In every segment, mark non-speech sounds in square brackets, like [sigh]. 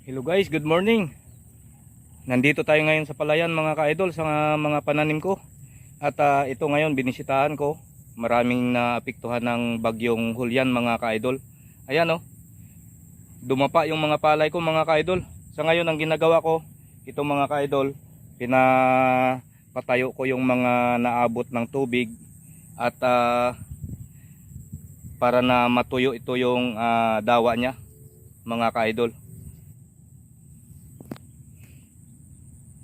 Hello guys, good morning. Nandito tayo ngayon sa palayan mga ka-idol sa mga, pananim ko. At ah, ito ngayon binisitahan ko. Maraming naapektuhan ng bagyong Hulyan mga ka-idol. Ayan oh. Dumapa yung mga palay ko mga ka-idol. Sa ngayon ang ginagawa ko, ito mga ka-idol, pinapatayo ko yung mga naabot ng tubig at ah, para na matuyo ito yung ah, dawa niya mga ka-idol.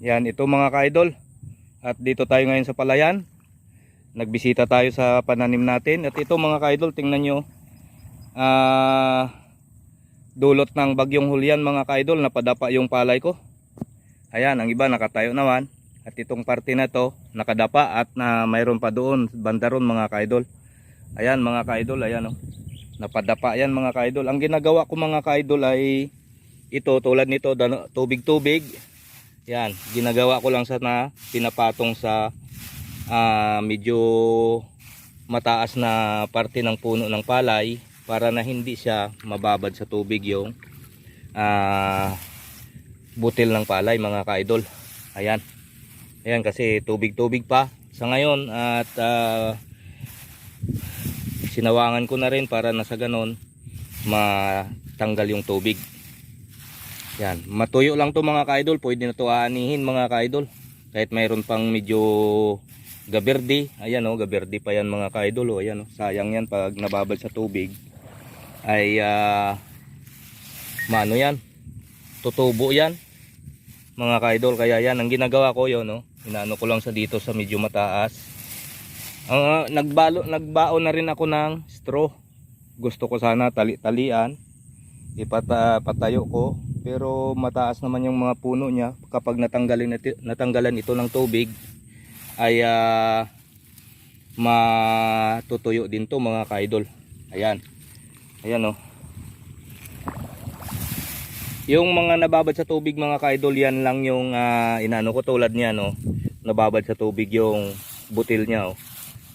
Yan, ito mga ka-idol. At dito tayo ngayon sa palayan. Nagbisita tayo sa pananim natin. At ito mga ka-idol, tingnan nyo. Ah, dulot ng bagyong hulyan mga ka-idol, napadapa yung palay ko. Ayan, ang iba nakatayo naman. At itong parte na to, nakadapa at na mayroon pa doon, banda ron mga ka-idol. Ayan mga ka-idol, ayan oh. Napadapa yan mga ka-idol. Ang ginagawa ko mga ka-idol ay ito tulad nito, tubig-tubig. Yan, ginagawa ko lang sa na pinapatong sa ah, medyo mataas na parte ng puno ng palay para na hindi siya mababad sa tubig yung ah, butil ng palay mga ka-idol. Ayan. Ayan kasi tubig-tubig pa sa ngayon at ah, sinawangan ko na rin para na sa ganon matanggal yung tubig. Yan, matuyo lang to mga ka-idol, pwede na to aanihin mga ka-idol. Kahit mayroon pang medyo gaberde, ayan oh, gaberde pa yan mga ka-idol, oh, ayan oh. Sayang yan pag nababad sa tubig. Ay ah maano yan? Tutubo yan. Mga ka-idol, kaya yan ang ginagawa ko 'yon, no. Inaano ko lang sa dito sa medyo mataas. Ah, nagbalo nagbao na rin ako ng straw. Gusto ko sana tali-talian ipatayo ko pero mataas naman yung mga puno niya. Kapag natanggalin natanggalan ito ng tubig ay ah, matutuyo din to mga kaidol. Ayan. Ayan oh. Yung mga nababad sa tubig mga kaidol yan lang yung ah, inano ko tulad niya no? Nababad sa tubig yung butil niya oh.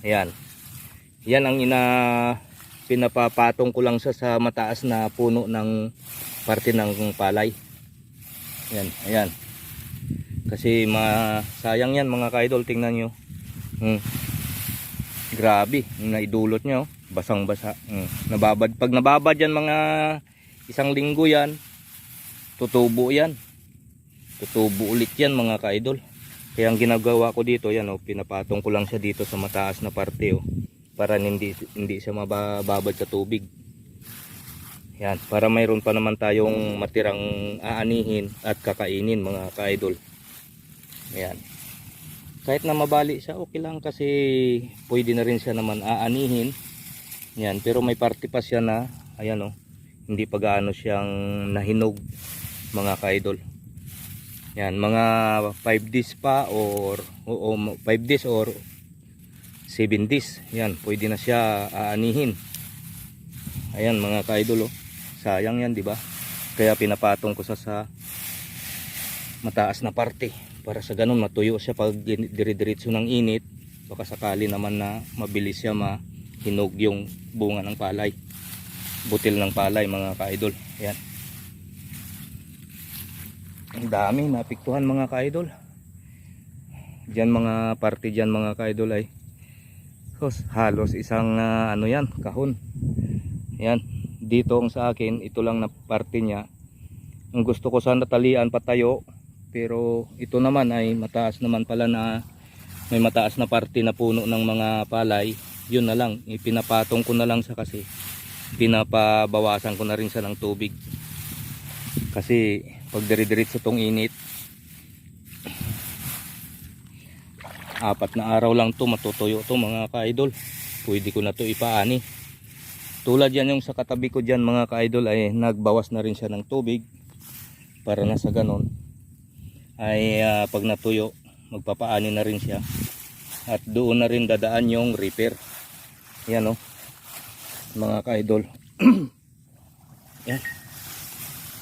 Ayan. Yan ang ina pinapapatong ko lang sa sa mataas na puno ng parte ng palay. Yan, ayan. Kasi masayang yan mga ka-idol, tingnan nyo. Hmm. Grabe, naidulot nyo. Basang-basa. Hmm. Nababad. Pag nababad yan mga isang linggo yan, tutubo yan. Tutubo ulit yan mga ka-idol. Kaya ang ginagawa ko dito, yan oh, pinapatong ko lang siya dito sa mataas na parte oh para hindi hindi siya mababad sa tubig. Yan, para mayroon pa naman tayong matirang aanihin at kakainin mga ka-idol. Yan. Kahit na mabali siya, okay lang kasi pwede na rin siya naman aanihin. Yan, pero may parte pa siya na ayan oh, hindi pa gaano siyang nahinog mga ka-idol. Yan, mga 5 days pa or o 5 days or 7 days. Yan, pwede na siya aanihin. Ayan mga ka-idol oh. Sayang yan, di ba? Kaya pinapatong ko sa sa mataas na parte para sa ganun matuyo siya pag dire-diretso ng init. Baka sakali naman na mabilis siya mahinog yung bunga ng palay. Butil ng palay mga ka-idol. Ayan. Ang dami napiktuhan mga ka-idol. Diyan mga parte diyan mga ka-idol ay halos, isang ah, ano yan kahon yan dito ang sa akin ito lang na parte niya. Ang gusto ko sana talian patayo pero ito naman ay mataas naman pala na may mataas na parte na puno ng mga palay. Yun na lang ipinapatong ko na lang sa kasi pinapabawasan ko na rin sa ng tubig. Kasi pag dire-diretso tong init apat na araw lang to matutuyo to mga ka-idol. Pwede ko na to ipaani tulad yan yung sa katabi ko dyan mga ka-idol ay nagbawas na rin siya ng tubig para na sa ganon. Ay ah, pag natuyo magpapaani na rin siya. At doon na rin dadaan yung repair yan o mga ka-idol. [clears throat] Yan.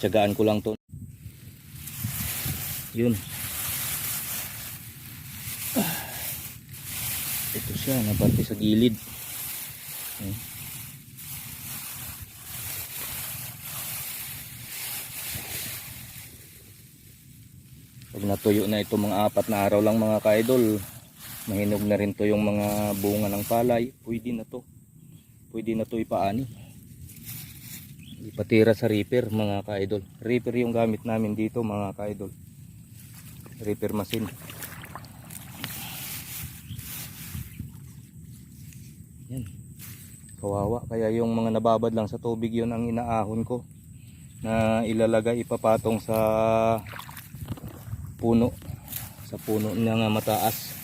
Tsagaan ko lang to. Yun. Ito siya naparte sa gilid. Hmm. Natuyo na ito mga apat na araw lang mga ka-idol, mahinog na rin to yung mga bunga ng palay. Pwede na to. Pwede na to ipaani. Ipatira sa reaper mga ka-idol. Reaper yung gamit namin dito mga ka-idol. Reaper machine. Yan. Kawawa. Kaya yung mga nababad lang sa tubig yun ang inaahon ko. Na ilalagay ipapatong sa puno. Sa puno niya nga mataas.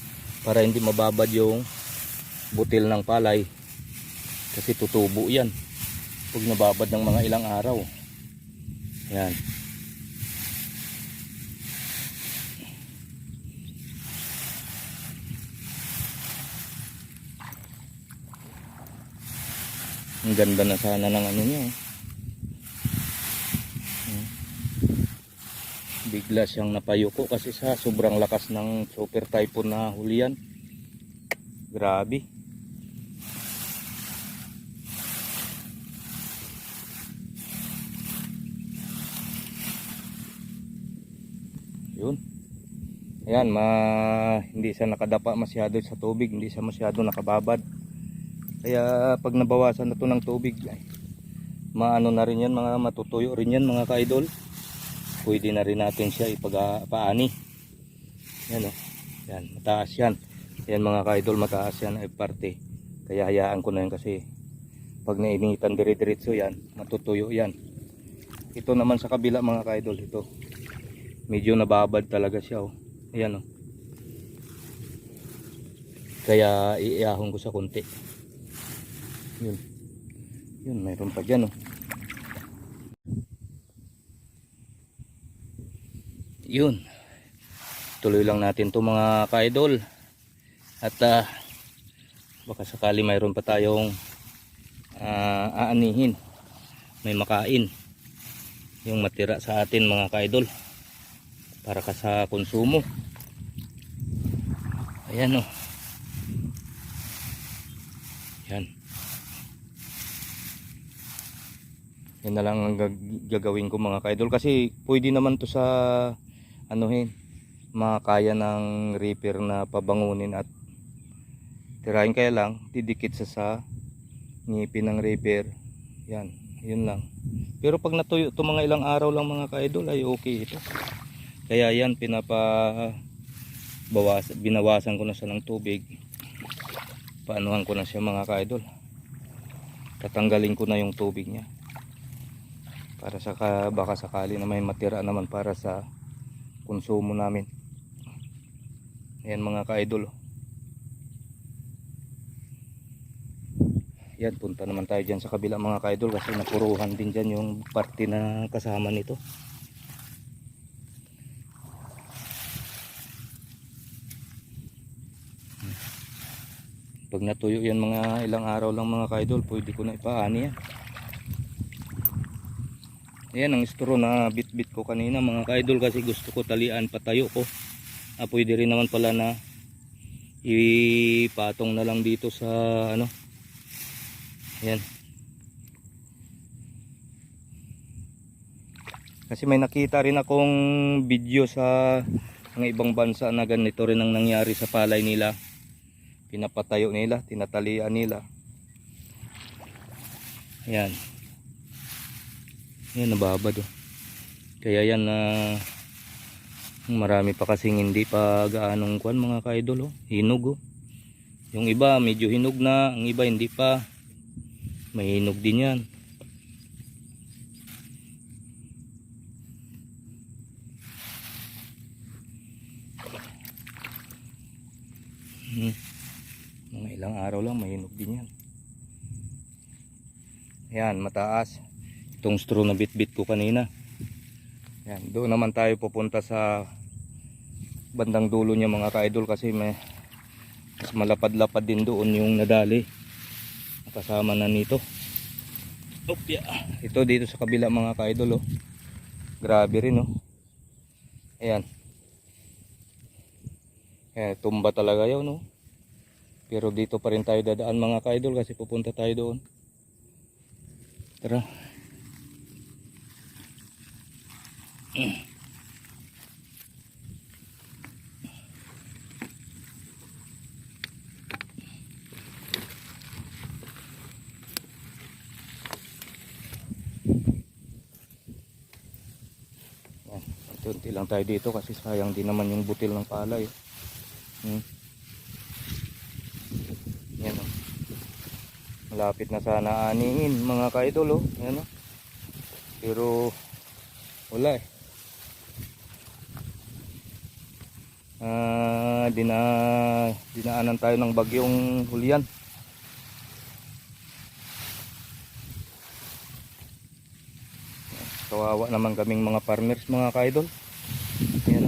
Para hindi mababad yung butil ng palay. Kasi tutubo yan. Pag nababad ng mga ilang araw. Yan. Ang ganda na sana ng ano niya. oh. Bigla siyang napayuko kasi sa sobrang lakas ng super typhoon na hulian. Grabe. Yun. Ayan, ma hindi siya nakadapa masyado sa tubig, hindi siya masyado nakababad. Kaya pag nabawasan na to ng tubig, ay, maano na rin yan, mga matutuyo rin yan mga ka-idol. Pwede na rin natin siya ipag-paani. Yan o. Yan, mataas yan. Yan mga ka-idol, mataas yan ay parte. Kaya hayaan ko na yan kasi pag nainitan dire-diretso yan, matutuyo yan. Ito naman sa kabila mga ka-idol, ito. Medyo nababad talaga siya oh. Ayan oh. Kaya iihahon ko sa konti. Yun. Yun, mayroon pa dyan oh. Yun. Tuloy lang natin to mga ka-idol. At ah, baka sakali mayroon pa tayong ah, aanihin. May makain. Yung matira sa atin mga ka-idol. Para ka sa konsumo. Ayan oh. Yan. Yan na lang ang gag- gagawin ko mga ka-idol kasi pwede naman to sa anuhin makakaya ng reaper na pabangunin at tirahin kaya lang didikit sa sa ngipin ng reaper. Yan yun lang. Pero pag natuyo to mga ilang araw lang mga ka-idol ay okay ito. Kaya yan pinapa bawas, binawasan ko na siya ng tubig. Paanuhan ko na siya mga ka-idol. Tatanggalin ko na yung tubig niya. Para sa ka, baka sakali na may matira naman para sa konsumo namin. Ayan mga ka-idol. Yan punta naman tayo dyan sa kabila mga ka-idol kasi napuruhan din dyan yung parte na kasama nito. Pag natuyo yan mga ilang araw lang mga ka-idol pwede ko na ipaani yan Ayan ang straw na bit-bit ko kanina mga ka-idol kasi gusto ko talian patayo ko. Ah, pwede rin naman pala na ipatong na lang dito sa ano. Ayan. Kasi may nakita rin akong video sa mga ibang bansa na ganito rin ang nangyari sa palay nila. Pinapatayo nila, tinatalian nila. Ayan. Yan nababad oh. Kaya yan na marami pa kasing hindi pa gaanong kuan mga ka-idol oh. Hinog oh. Yung iba medyo hinog na, ang iba hindi pa. May hinog din yan. Hmm. Mga ilang araw lang may hinog din yan. Yan, mataas itong straw na bit-bit ko kanina. Yan, doon naman tayo pupunta sa bandang dulo niya mga ka-idol kasi may mas malapad-lapad din doon yung nadali. Kasama na nito. Opya. Ito dito sa kabila mga ka-idol oh. Grabe rin oh. Ayan. Ayan, tumba talaga yun oh. Pero dito pa rin tayo dadaan mga ka-idol kasi pupunta tayo doon. Tara. Ah, tunti lang tayo dito kasi sayang din naman yung butil ng palay. Hmm. Yan oh. Malapit na sana aningin mga kaidol oh. Yan oh. Pero wala eh. Dina dinaanan tayo ng bagyong Julian. Kawawa naman kaming mga farmers mga kaidol. Yan.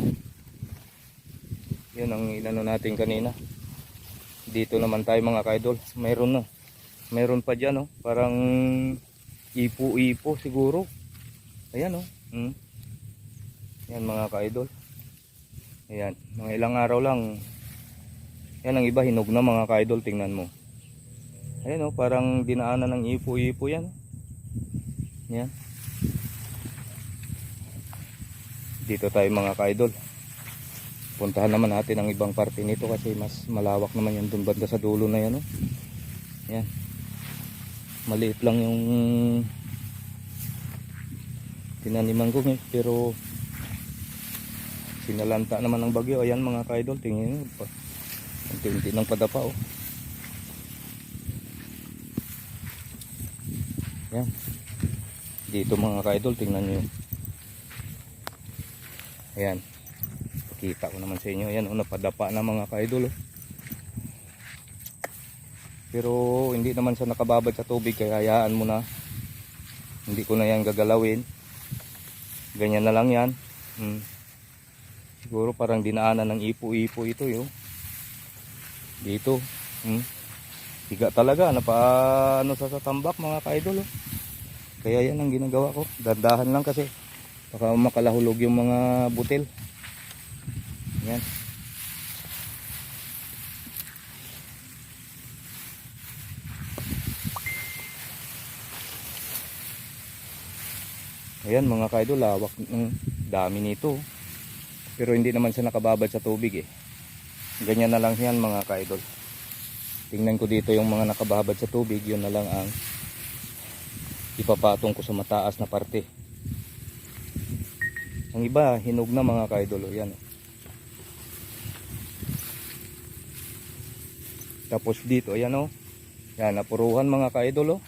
Yan ang inano natin kanina. Dito naman tayo mga kaidol. Mayroon na. Mayroon pa dyan oh. Parang ipo-ipo siguro. Ayan oh. Hmm. Yan mga kaidol. Ayan. Mga ilang araw lang. Yan ang iba hinog na mga kaidol. Tingnan mo. Ayan oh. Parang dinaanan ng ipo-ipo yan. oh. Yan. Dito tayo mga kaidol. Puntahan naman natin ang ibang parte nito kasi mas malawak naman yan dun banda sa dulo na yan. Oh. Yan. Maliit lang yung tinaniman ko eh. Pero sinalanta naman ng bagyo. Ayan mga kaidol. Tingin nyo. pa- ng padapa oh. Yan. Dito mga kaidol. Tingnan nyo. Ayan. Kita ko naman sa inyo. Ayan, oh, napadapa na mga kaidol. Oh. Pero hindi naman sa nakababad sa tubig kaya hayaan mo na. Hindi ko na yan gagalawin. Ganyan na lang yan. Hmm. Siguro parang dinaanan ng ipo-ipo ito yo. Dito. Hmm. Tiga talaga. Napa ano sa, sa tambak mga kaidol. Oh. Kaya yan ang ginagawa ko. Dandahan lang kasi. Baka makalahulog yung mga butil. Yan. Ayan mga kaidol, lawak ng dami nito. Pero hindi naman siya nakababad sa tubig eh. Ganyan na lang yan mga kaidol. Tingnan ko dito yung mga nakababad sa tubig, yun na lang ang ipapatong ko sa mataas na parte. Ang iba, hinog na mga kaidol. O, Yan. oh. Tapos dito, ayan o. Yan, napuruhan mga kaidol o.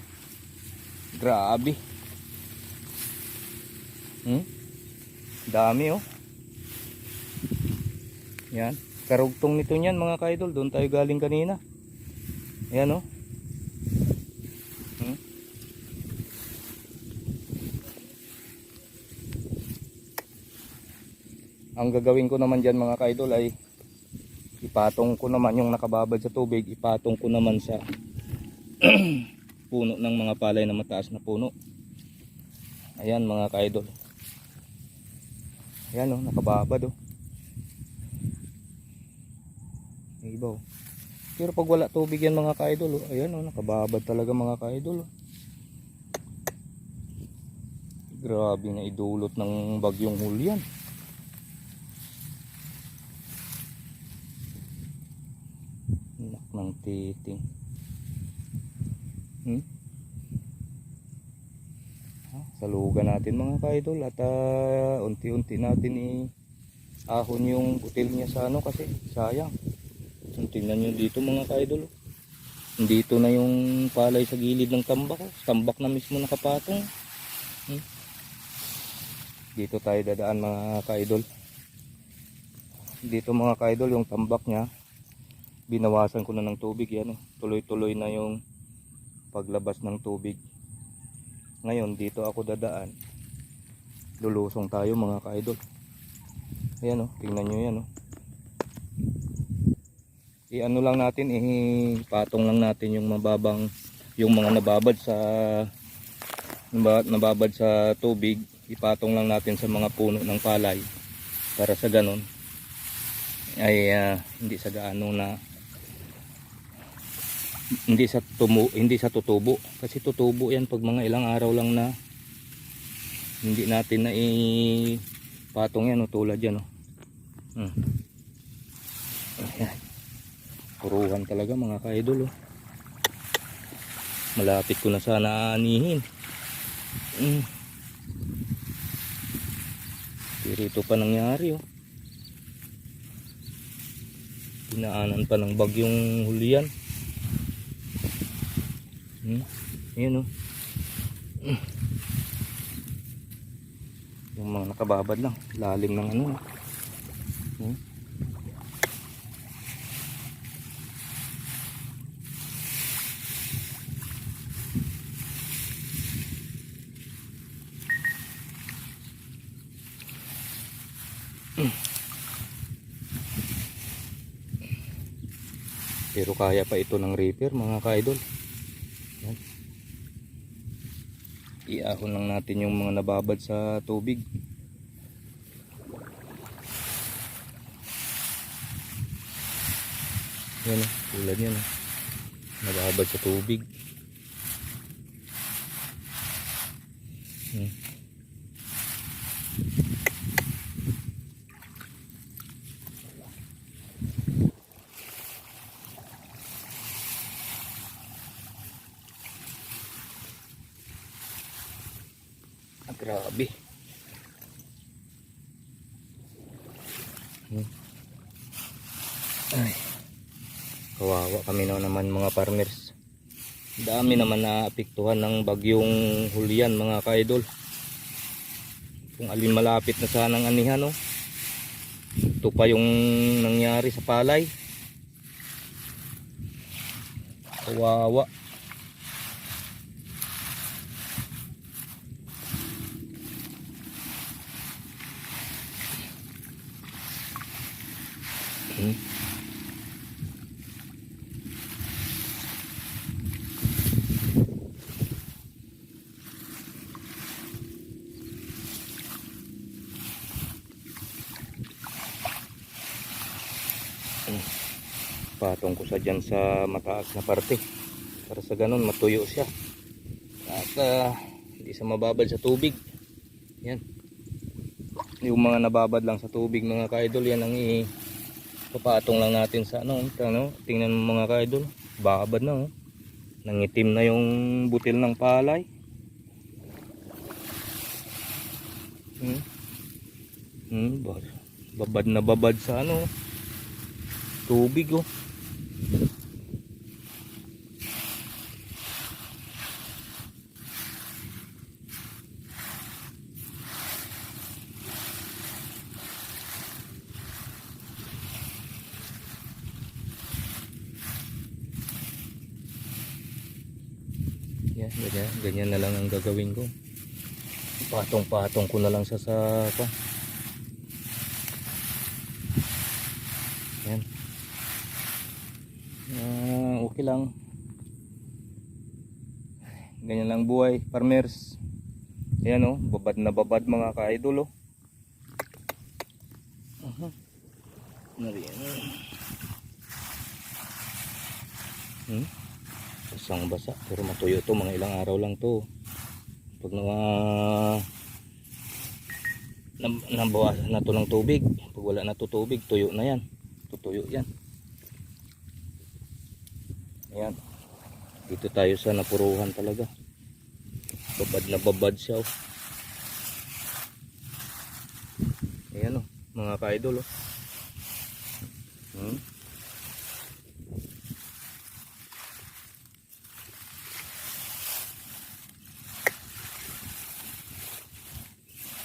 Grabe. Hmm? Dami o. Yan. Karugtong nito niyan mga kaidol. Doon tayo galing kanina. Ayan o. Hmm? Ang gagawin ko naman dyan mga kaidol ay ipatong ko naman yung nakababad sa tubig ipatong ko naman sa [clears throat] puno ng mga palay na mataas na puno ayan mga kaidol ayan o nakababad o May iba o pero pag wala tubig yan mga kaidol o ayan o nakababad talaga mga kaidol o grabe na idulot ng bagyong hulyan Anak ng titing. Hmm? Ah, salugan natin mga kaidol at ah, unti-unti natin i ahon yung butil niya sa ano kasi sayang. Tingnan nyo dito mga kaidol. Dito na yung palay sa gilid ng tambak. Oh. Tambak na mismo nakapatong. Hmm? Dito tayo dadaan mga kaidol. Dito mga kaidol yung tambak niya binawasan ko na ng tubig yan oh. tuloy-tuloy na yung paglabas ng tubig ngayon dito ako dadaan lulusong tayo mga kaidol ayan oh tingnan nyo yan oh i-ano lang natin ipatong lang natin yung mababang yung mga nababad sa naba- nababad sa tubig ipatong lang natin sa mga puno ng palay para sa ganon ay ah, hindi sa gaano na hindi sa tumu hindi sa tutubo kasi tutubo yan pag mga ilang araw lang na hindi natin na ipatong yan o tulad yan o hmm. Ayan. Puruhan talaga mga kaidol o malapit ko na sana anihin hmm. Pero ito pa nangyari oh. Pinaanan pa ng bagyong huliyan. Hmm? Ayan oh. Hmm. Yung mga nakababad lang. Lalim ng ano. Hmm? Pero kaya pa ito ng reaper mga ka-idol. Yan. Iahon lang natin yung mga nababad sa tubig. Yan tulad yan. Nababad sa tubig. Hmm. Ah, grabe. Hmm. Ay. Kawawa kami na naman mga farmers. Dami naman na apektuhan ng bagyong huliyan mga kaidol. Kung alin malapit na sanang anihan no. Ito pa yung nangyari sa palay. Kawawa. Patong ko sa dyan sa mataas na parte. Para sa ganun matuyo siya. At ah, hindi sa mababad sa tubig. Yan. Yung mga nababad lang sa tubig mga kaidol yan ang ipapatong lang natin sa ano, ano tingnan mo mga kaidol. Babad na oh. nangitim na yung butil ng palay. Hmm. Hmm, ba- babad na babad sa ano tubig oh Yan, ganyan, ganyan na lang ang gagawin ko. Patong-patong ko na lang sa sa pa. Yan. Ah, okay lang. Ganyan lang buhay, farmers. Ayan oh, babad na babad mga ka-idol oh. Nariyan. Hmm? Basang basa, pero matuyo to, mga ilang araw lang to. Pag na nab- nabawasan na to ng tubig, pag wala na to tubig, tuyo na yan. Tutuyo yan. Ayan. Dito tayo sa napuruhan talaga. Babad na babad siya. Oh. Ayan oh, mga ka-idol oh. Hmm?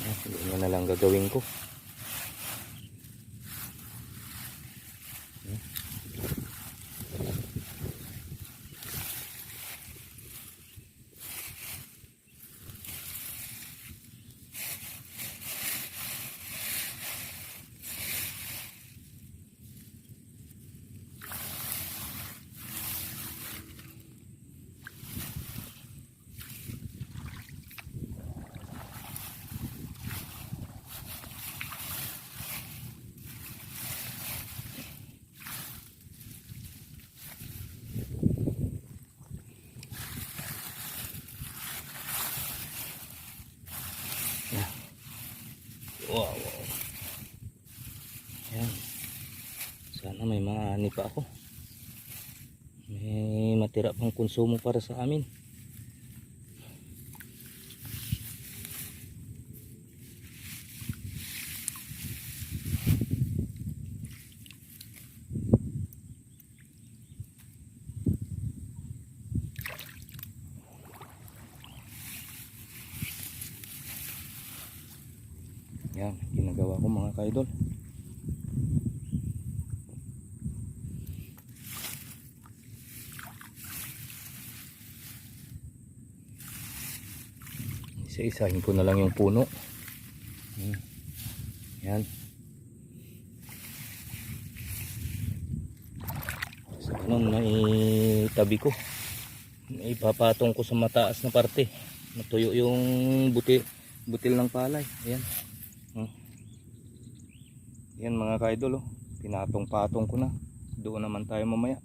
Ah, Lang gagawin ko. Wow, wow. Ayan. Sana may maani pa ako. May matira pang konsumo para sa amin. Yan, ginagawa ko mga ka-idol. Isa-isahin ko na lang yung puno. Yan. Yan. Sa ganun na itabi ko. Ipapatong ko sa mataas na parte. Matuyo yung butil, butil ng palay. Ayan. Hmm. Yan mga kaidol oh. Pinatong-patong ko na. Doon naman tayo mamaya.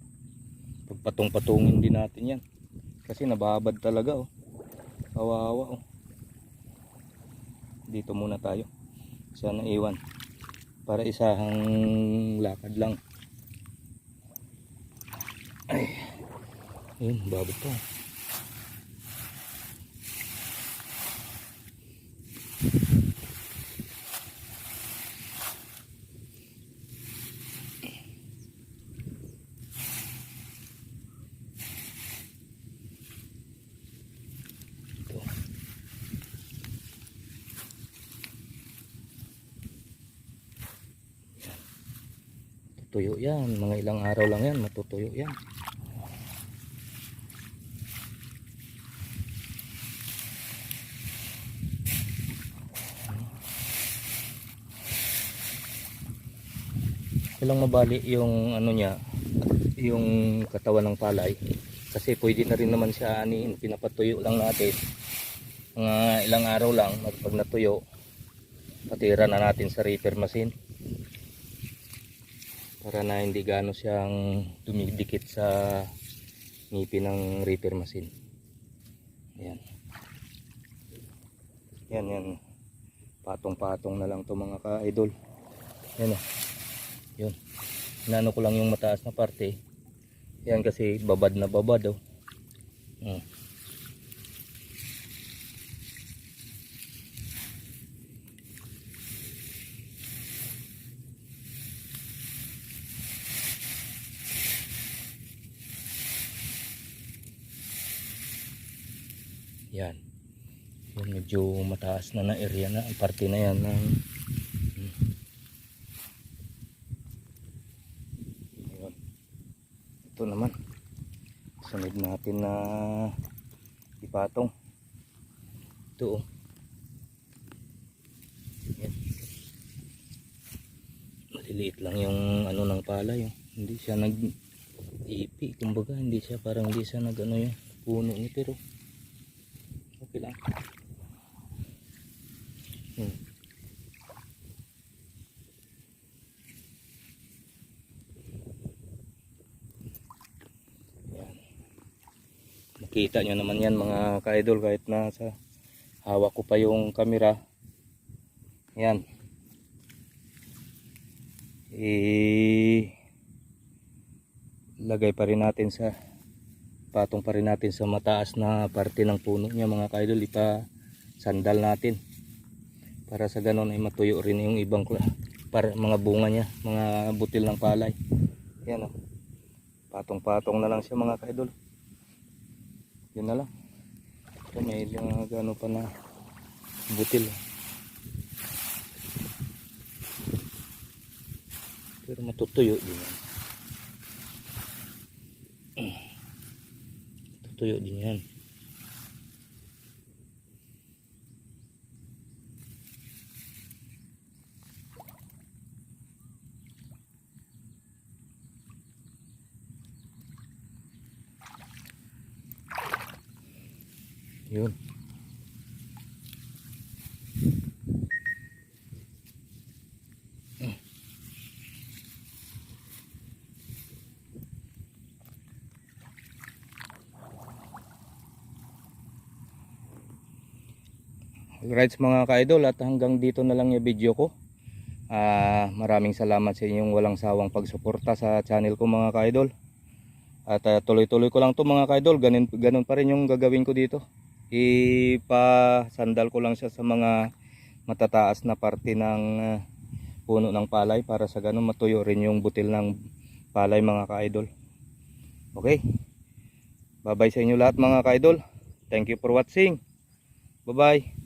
Pagpatong-patungin din natin yan. Kasi nababad talaga oh. Kawawa oh. Dito muna tayo. Sana iwan. Para isahang lakad lang. Ay. Yun, babad to. Tutuyo yan. Mga ilang araw lang yan. Matutuyo yan. Kailang mabali yung ano niya, yung katawan ng palay. Kasi pwede na rin naman siya aniin, pinapatuyo lang natin. Mga ilang araw lang, pag natuyo, patira na natin sa reaper machine. Para na hindi gaano siyang dumidikit sa ngipin ng reaper machine. Ayan. Yan, yan. Patong-patong na lang to mga ka-idol. Yan o. Yun. Inano ko lang yung mataas na parte. Yan kasi babad na babad oh. Hmm. Medyo mataas na na area na. Ang parte na yan ng. Ito naman. Sunod natin na ipatong. Ito oh. Maliliit lang yung ano ng palay. Oh. Hindi siya nag ipi. Kumbaga hindi siya parang hindi siya nag ano yung puno niya pero okay lang. Makita nyo naman yan mga ka-idol kahit nasa hawak ko pa yung camera. Yan. I lagay pa rin natin sa patong pa rin natin sa mataas na parte ng puno niya mga ka-idol. Ipa sandal natin. Para sa ganon ay matuyo rin yung ibang para mga bunga niya mga butil ng palay. Yan o patong-patong na lang siya mga ka-idol yun na lang. Ito may mga gano pa na butil. Pero matutuyo din yan. [clears throat] Tutuyo din yan yun Alright mga ka-idol at hanggang dito na lang yung video ko. Ah, maraming salamat sa inyong walang sawang pagsuporta sa channel ko mga ka-idol. At ah, tuloy-tuloy ko lang to mga ka-idol, ganun, ganun pa rin yung gagawin ko dito. Ipa-sandal ko lang siya sa mga matataas na parte ng ah, puno ng palay para sa ganun matuyo rin yung butil ng palay mga ka-idol. Okay. Bye-bye sa inyo lahat mga ka-idol. Thank you for watching. Bye-bye.